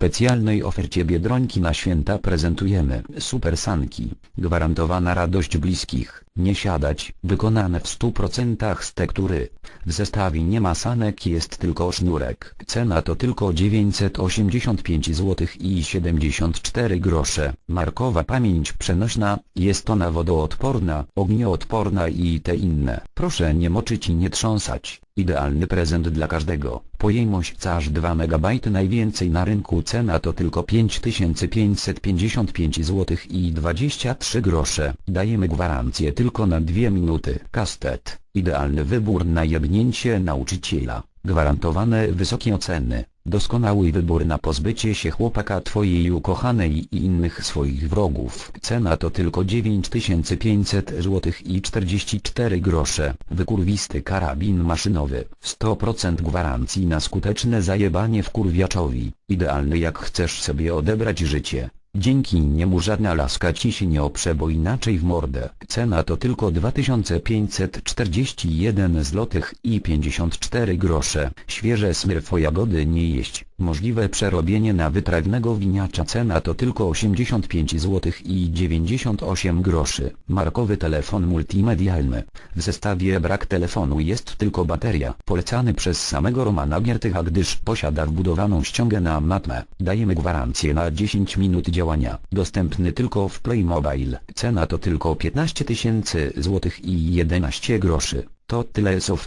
specjalnej ofercie Biedronki na święta prezentujemy super sanki, gwarantowana radość bliskich, nie siadać, wykonane w 100% z tektury. W zestawie nie ma sanek jest tylko sznurek. Cena to tylko 985 zł i 74 grosze. Markowa pamięć przenośna, jest ona wodoodporna, ognioodporna i te inne. Proszę nie moczyć i nie trząsać. Idealny prezent dla każdego. Pojemność aż 2 MB najwięcej na rynku cena to tylko 5555 zł i 23 grosze. Dajemy gwarancję tylko na 2 minuty. Kastet. Idealny wybór na jebnięcie nauczyciela. Gwarantowane wysokie oceny. Doskonały wybór na pozbycie się chłopaka twojej ukochanej i innych swoich wrogów. Cena to tylko 9500 zł i 44 grosze. Wykurwisty karabin maszynowy. 100% gwarancji na skuteczne zajebanie wkurwiaczowi. Idealny jak chcesz sobie odebrać życie. Dzięki niemu żadna laska ci się nie oprze bo inaczej w mordę. Cena to tylko 2541 zł i 54 grosze. Świeże smyrfo jagody nie jeść. Możliwe przerobienie na wytrawnego winiacza cena to tylko 85 zł i 98 groszy. Markowy telefon multimedialny. W zestawie brak telefonu jest tylko bateria. Polecany przez samego Romana Giertycha gdyż posiada wbudowaną ściągę na matmę. Dajemy gwarancję na 10 minut działania. Dostępny tylko w Playmobil. Cena to tylko 15 tysięcy złotych i 11 groszy. To tyle z oferty.